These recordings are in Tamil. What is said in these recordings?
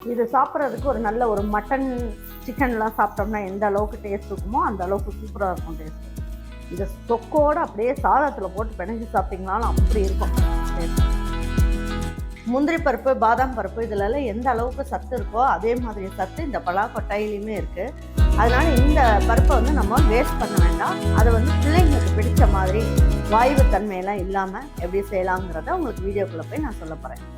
இது சாப்பிட்றதுக்கு ஒரு நல்ல ஒரு மட்டன் சிக்கன்லாம் சாப்பிட்டோம்னா எந்த அளவுக்கு டேஸ்ட் இருக்குமோ அந்த அளவுக்கு சூப்பராக இருக்கும் டேஸ்ட் இந்த தொக்கோடு அப்படியே சாதத்தில் போட்டு பிணைஞ்சு சாப்பிட்டீங்கனாலும் அப்படி இருக்கும் முந்திரி பருப்பு பாதாம் பருப்பு இதுலலாம் எந்த அளவுக்கு சத்து இருக்கோ அதே மாதிரி சத்து இந்த பலாக்கொட்டையிலையுமே இருக்குது அதனால் இந்த பருப்பை வந்து நம்ம வேஸ்ட் பண்ண வேண்டாம். அதை வந்து பிள்ளைங்களுக்கு பிடிச்ச மாதிரி வாய்வு தன்மையெல்லாம் இல்லாமல் எப்படி செய்யலாங்கிறத உங்களுக்கு வீடியோக்குள்ளே போய் நான் சொல்ல போகிறேன்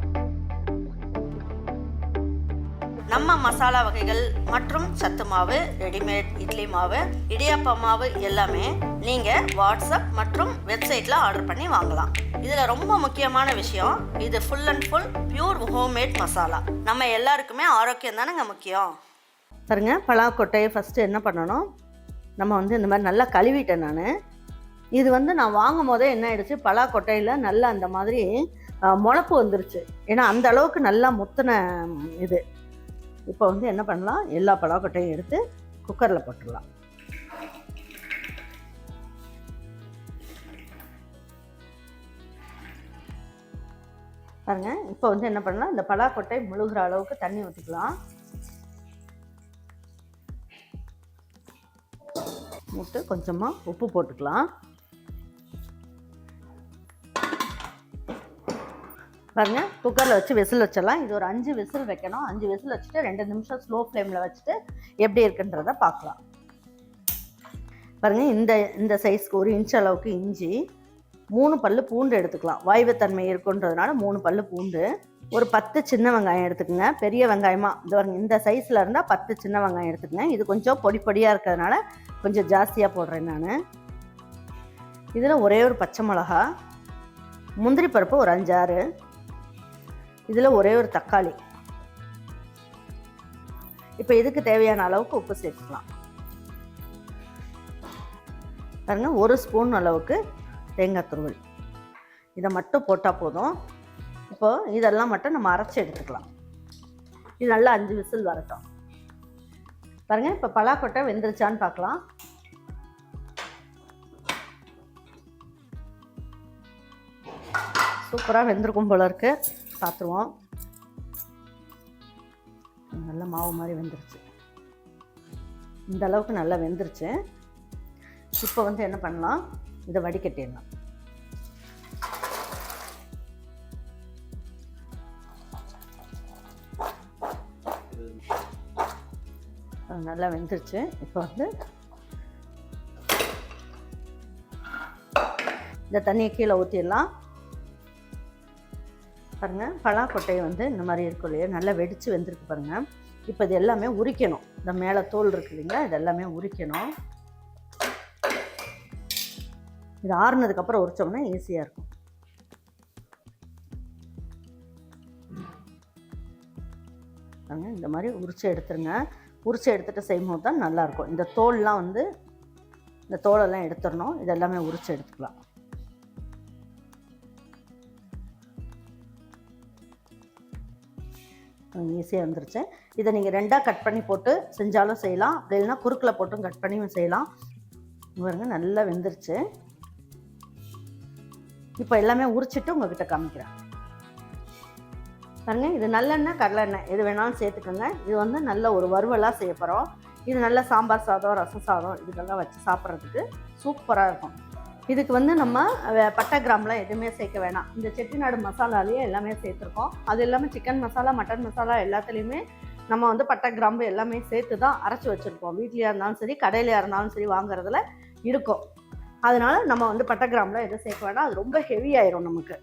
நம்ம மசாலா வகைகள் மற்றும் சத்து மாவு ரெடிமேட் இட்லி மாவு இடியாப்ப மாவு எல்லாமே நீங்கள் வாட்ஸ்அப் மற்றும் வெப்சைட்டில் ஆர்டர் பண்ணி வாங்கலாம். இதில் ரொம்ப முக்கியமான விஷயம் இது full and full pure homemade masala. நம்ம எல்லாருக்குமே ஆரோக்கியம் தானேங்க முக்கியம்? பாருங்க பலாக்கொட்டையை ஃபஸ்ட்டு என்ன பண்ணணும்? நம்ம வந்து இந்த மாதிரி நல்லா கழுவிட்டேன் நான். இது வந்து நான் வாங்கும் போதே என்ன ஆயிடுச்சு? பலாக்கொட்டையில் நல்லா அந்த மாதிரி முளப்பு வந்துருச்சு. ஏன்னா அந்த அளவுக்கு நல்லா முத்தின இது. இப்போ வந்து என்ன பண்ணலாம்? எல்லா பலாக்கொட்டையும் எடுத்து குக்கரில் போட்டுடலாம். பாருங்க இப்போ வந்து என்ன பண்ணலாம்? இந்த பலாக்கொட்டை முழுகிற அளவுக்கு தண்ணி ஊற்றிக்கலாம் விட்டு கொஞ்சமாக உப்பு போட்டுக்கலாம். பாருங்க குக்கரில் வச்சு விசில் வச்சிடலாம். இது ஒரு அஞ்சு விசில் வைக்கணும். அஞ்சு விசில் வச்சுட்டு ரெண்டு நிமிஷம் ஸ்லோ ஃப்ளேமில் வச்சுட்டு எப்படி இருக்குன்றத பார்க்கலாம். பாருங்கள் இந்த இந்த சைஸ்க்கு ஒரு இன்ச் அளவுக்கு இஞ்சி மூணு பல் பூண்டு எடுத்துக்கலாம். வாய்வுத்தன்மை இருக்குன்றதுனால மூணு பல் பூண்டு. ஒரு பத்து சின்ன வெங்காயம் எடுத்துக்கோங்க. பெரிய வெங்காயமாக இது பாருங்க இந்த சைஸில் இருந்தால் பத்து சின்ன வெங்காயம் எடுத்துக்கங்க. இது கொஞ்சம் பொடி பொடியாக இருக்கிறதுனால கொஞ்சம் ஜாஸ்தியாக போடுறேன் நான். இதில் ஒரே ஒரு பச்சை மிளகா முந்திரி பருப்பு ஒரு அஞ்சாறு இதில் ஒரே ஒரு தக்காளி. இப்போ இதுக்கு தேவையான அளவுக்கு உப்பு சேர்த்துக்கலாம். பாருங்க ஒரு ஸ்பூன் அளவுக்கு தேங்காய் துருவல். இதை மட்டும் போட்டால் போதும். இப்போ இதெல்லாம் மட்டும் நம்ம அரைச்சி எடுத்துக்கலாம். இது நல்லா அஞ்சு விசில் வரட்டும். பாருங்க இப்போ பலாக்கொட்டை வெந்துருச்சான்னு பார்க்கலாம். சூப்பராக வெந்திருக்கும் போல இருக்குது பார்த்துருவோம் நல்ல மாவு மாதிரி வெந்துருச்சு. இந்த அளவுக்கு நல்லா வெந்துருச்சு. இப்போ வந்து என்ன பண்ணலாம்? இதை வடிகட்டிடலாம். நல்லா வெந்துருச்சு. இப்போ வந்து இந்த தண்ணியை கீழே ஊற்றிடலாம் பாருங்க பலாக்கொட்டையை வந்து இந்த மாதிரி இருக்கும் இல்லையா நல்லா வெடித்து வெந்திருக்கு பாருங்கள் இப்போ இது எல்லாமே உரிக்கணும். இந்த மேலே தோல் இருக்கு இல்லைங்களா இது எல்லாமே உரிக்கணும். இது ஆறுனதுக்கப்புறம் உரித்தோம்னா ஈஸியாக இருக்கும். பாருங்க இந்த மாதிரி உரிச்சு எடுத்துருங்க. உரிச்சு எடுத்துகிட்டு செய்யும்போது தான் நல்லாயிருக்கும் இந்த தோல்லாம் வந்து இந்த தோலெல்லாம் எடுத்துடணும். இதெல்லாமே உரித்து எடுத்துக்கலாம். ஈஸியாக வந்துருச்சு இதை நீங்கள் ரெண்டாக கட் பண்ணி போட்டு செஞ்சாலும் செய்யலாம். அப்படி இல்லைன்னா குறுக்கில் போட்டும் கட் பண்ணியும் செய்யலாம். பாருங்க நல்லா வெந்துருச்சு. இப்போ எல்லாமே உரிச்சிட்டு உங்ககிட்ட காமிக்கிறேன். பாருங்க இது நல்லெண்ணெய் கடலெண்ணெய். எது வேணாலும் சேர்த்துக்கோங்க. இது வந்து நல்ல ஒரு வறுவலாக செய்ய போகிறோம் இது நல்ல சாம்பார் சாதம் ரசம் சாதம் இதுக்கெல்லாம் வச்சு சாப்பிட்றதுக்கு சூப்பராக இருக்கும். இதுக்கு வந்து நம்ம பட்டை கிராம்லாம் எதுவுமே சேர்க்க வேணாம். இந்த செட்டிநாடு மசாலாலேயே எல்லாமே சேர்த்துருக்கோம். அது இல்லாமல் சிக்கன் மசாலா மட்டன் மசாலா எல்லாத்துலேயுமே நம்ம வந்து பட்டை கிராம்பு எல்லாமே சேர்த்து தான் அரைச்சி வச்சுருப்போம். வீட்லேயா இருந்தாலும் சரி கடையிலையா இருந்தாலும் சரி வாங்குறதுல இருக்கும். அதனால் நம்ம வந்து பட்டை கிராம்லாம் எதுவும் சேர்க்க வேணாம். அது ரொம்ப ஹெவி ஆயிரும் நமக்கு.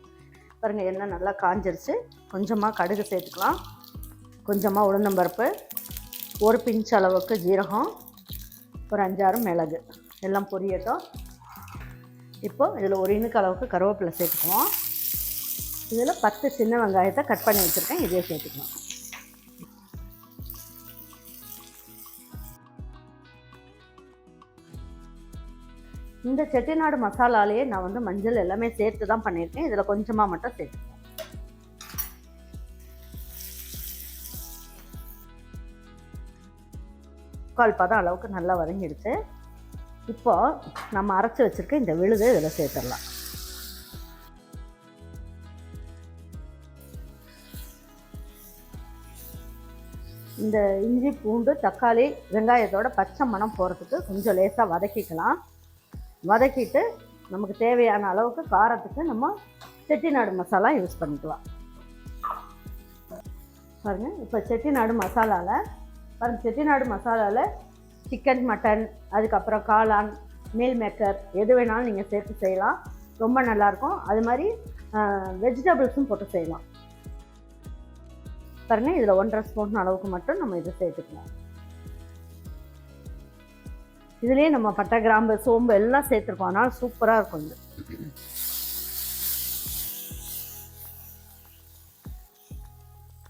பாருங்கள் எண்ணெய் நல்லா காஞ்சிருச்சு. கொஞ்சமாக கடுகு சேர்த்துக்கலாம். கொஞ்சமாக உளுந்தம்பருப்பு ஒரு பிஞ்ச் அளவுக்கு ஜீரகம் ஒரு அஞ்சாறு மிளகு. எல்லாம் பொரியட்டும். இப்போ இதில் ஒரு இனுக்கு அளவுக்கு கருவேப்பிலை சேர்த்துக்குவோம். இதில் பத்து சின்ன வெங்காயத்தை கட் பண்ணி வச்சுருக்கேன் இதே சேர்த்துக்கணும் இந்த செட்டிநாடு மசாலாலேயே நான் வந்து மஞ்சள் எல்லாமே சேர்த்து தான் பண்ணியிருக்கேன். இதில் கொஞ்சமாக மட்டும் சேர்த்துக்கேன் முக்கால் பதம் அளவுக்கு நல்லா வதங்கிடுச்சு. இப்போ நம்ம அரைச்சி வச்சுருக்க இந்த விழுதை இதில் சேர்த்துடலாம். இந்த இஞ்சி பூண்டு தக்காளி வெங்காயத்தோட பச்சை மணம் போகிறதுக்கு கொஞ்சம் லேசாக வதக்கிக்கலாம். வதக்கிட்டு நமக்கு தேவையான அளவுக்கு காரத்துக்கு நம்ம செட்டிநாடு மசாலா யூஸ் பண்ணிக்கலாம். பாருங்கள் இப்போ செட்டிநாடு மசாலாவில் பாருங்கள் செட்டிநாடு மசாலாவில் சிக்கன் மட்டன் அதுக்கப்புறம் காளான் மீல் மேக்கர் எது வேணாலும் நீங்கள் சேர்த்து செய்யலாம். ரொம்ப நல்லாயிருக்கும். அது மாதிரி வெஜிடபிள்ஸும் போட்டு செய்யலாம். பாருங்கள் இதில் ஒன்றரை ஸ்பூன் அளவுக்கு மட்டும் நம்ம இதை சேர்த்துக்கலாம். இதுலேயே நம்ம பட்டை கிராம்பு சோம்பு எல்லாம் சேர்த்துருக்கோம். அதனால் சூப்பராக இருக்கும் இது.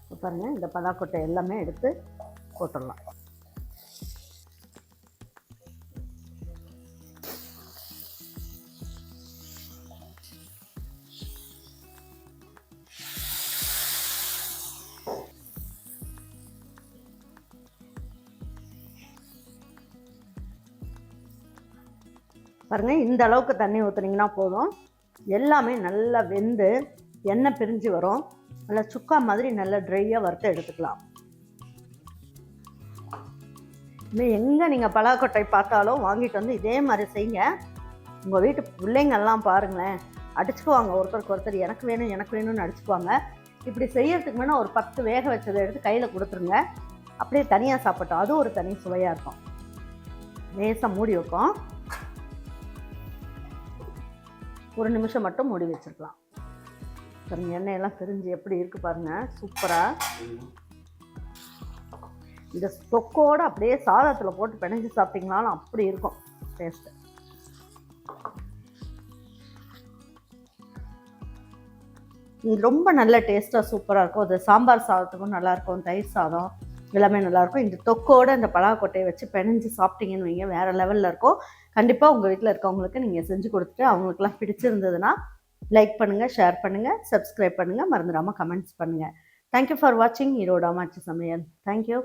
இப்ப பாருங்க இந்த பலாக்கொட்டை எல்லாமே எடுத்து போட்டுடலாம் பாருங்கள் இந்த அளவுக்கு தண்ணி ஊற்றுனீங்கன்னா போதும். எல்லாமே நல்லா வெந்து எண்ணெய் பிரிஞ்சு வரும். நல்லா சுக்கா மாதிரி நல்லா ட்ரையாக வறுத்து எடுத்துக்கலாம். இன்னும் எங்கே நீங்கள் பலாக்கொட்டை பார்த்தாலும் வாங்கிட்டு வந்து இதே மாதிரி செய்யுங்க. உங்கள் வீட்டு பிள்ளைங்கள்லாம் பாருங்களேன் அடிச்சுக்குவாங்க. ஒருத்தருக்கு ஒருத்தர் எனக்கு வேணும் எனக்கு வேணும்னு அடிச்சுக்குவாங்க. இப்படி செய்யறதுக்கு வேணால் ஒரு பத்து வேக வச்சதை எடுத்து கையில் கொடுத்துருங்க. அப்படியே தனியாக சாப்பிட்டோம் அது ஒரு தனி சுவையாக இருக்கும். லேசாக மூடி வைப்போம். ஒரு நிமிஷம் மட்டும் மூடி வச்சிருக்கலாம். பாருங்க எண்ணெயெல்லாம் பிரிஞ்சு எப்படி இருக்குது பாருங்கள் சூப்பராக இந்த தொக்கோடு அப்படியே சாதத்தில் போட்டு பிணைஞ்சு சாப்பிட்டிங்கனாலும் அப்படி இருக்கும் டேஸ்ட்டு இது ரொம்ப நல்ல டேஸ்ட்டாக சூப்பராக இருக்கும். அது சாம்பார் சாதத்துக்கும் நல்லாயிருக்கும் தயிர் சாதம். எல்லாமே நல்லாயிருக்கும். இந்த தொக்கோட இந்த பலாக்கொட்டையை வச்சு பிணைஞ்சு சாப்பிட்டீங்கன்னு வைங்க. வேறு லெவலில் இருக்கும். கண்டிப்பாக உங்கள் வீட்டில் இருக்கவங்களுக்கு நீங்கள் செஞ்சு கொடுத்துட்டு அவங்களுக்குலாம் பிடிச்சிருந்ததுன்னா லைக் பண்ணுங்கள் ஷேர் பண்ணுங்கள் சப்ஸ்கிரைப் பண்ணுங்கள் மறந்துடாமல் கமெண்ட்ஸ் பண்ணுங்கள் தேங்க்யூ ஃபார் வாட்சிங் ஈரோடு சமையல். தேங்க்யூ